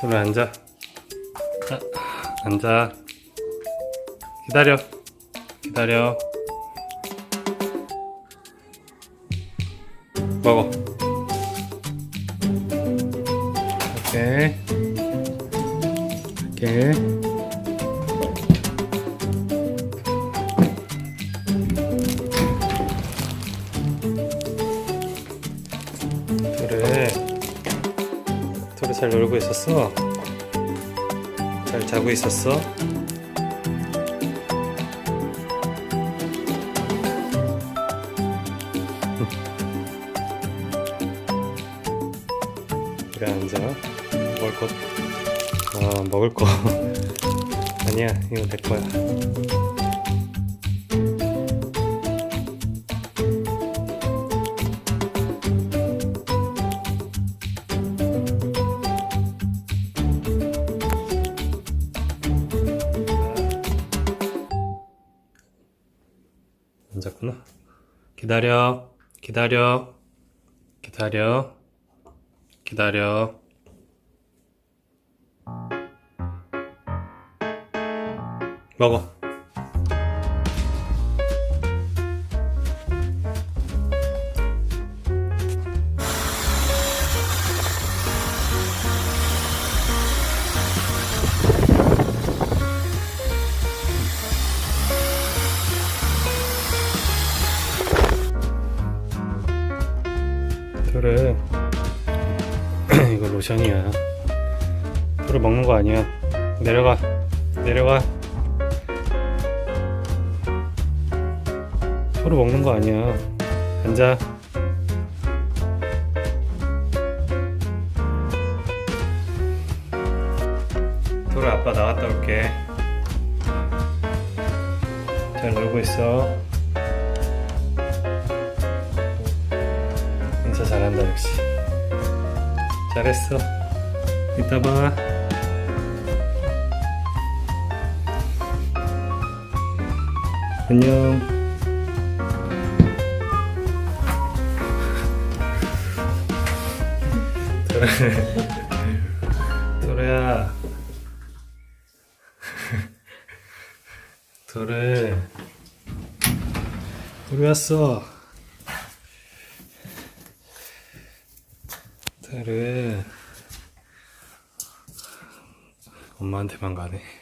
돌로 앉아. 아, 앉아. 기다려. 기다려. 먹어. 오케이. 오케이. 둘이 잘 놀고 있었어? 잘 자고 있었어? 그래 앉아. 먹을 거 아, 먹을 거. 아니야 이거 내 거야 앉았구나. 기다려 기다려 기다려 기다려. 먹어 로션이야. 그래 먹는 거 아니야. 내려가. 내려가. 서로 먹는 거 아니야. 앉아. 도로 아빠 나갔다 올게. 잘 놀고 있어. 인사 잘한다 역시 잘했어. 이따 봐. 안녕. 도래야. 도래 도래 왔어 도래 엄마한테만 가네 네.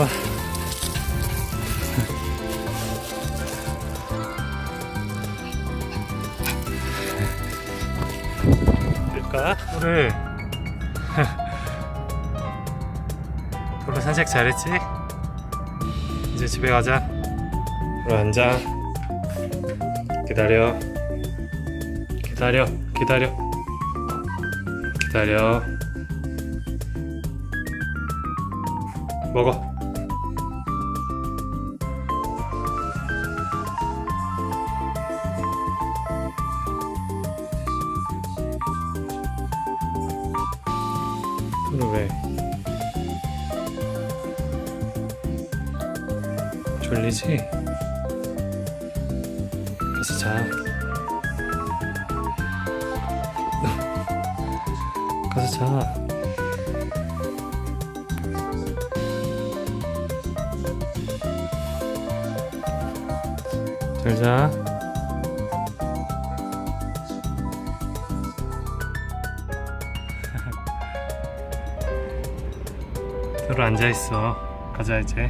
와. 될까? 오늘 오늘 산책 잘했지? 이제 집에 가자. 오늘 앉아. 기다려. 기다려. 기다려. 기다려. 먹어. 오늘 왜? 졸리지? 가서 자. 가서 자. 잘 자. 들어 앉아 있어. 가자 이제.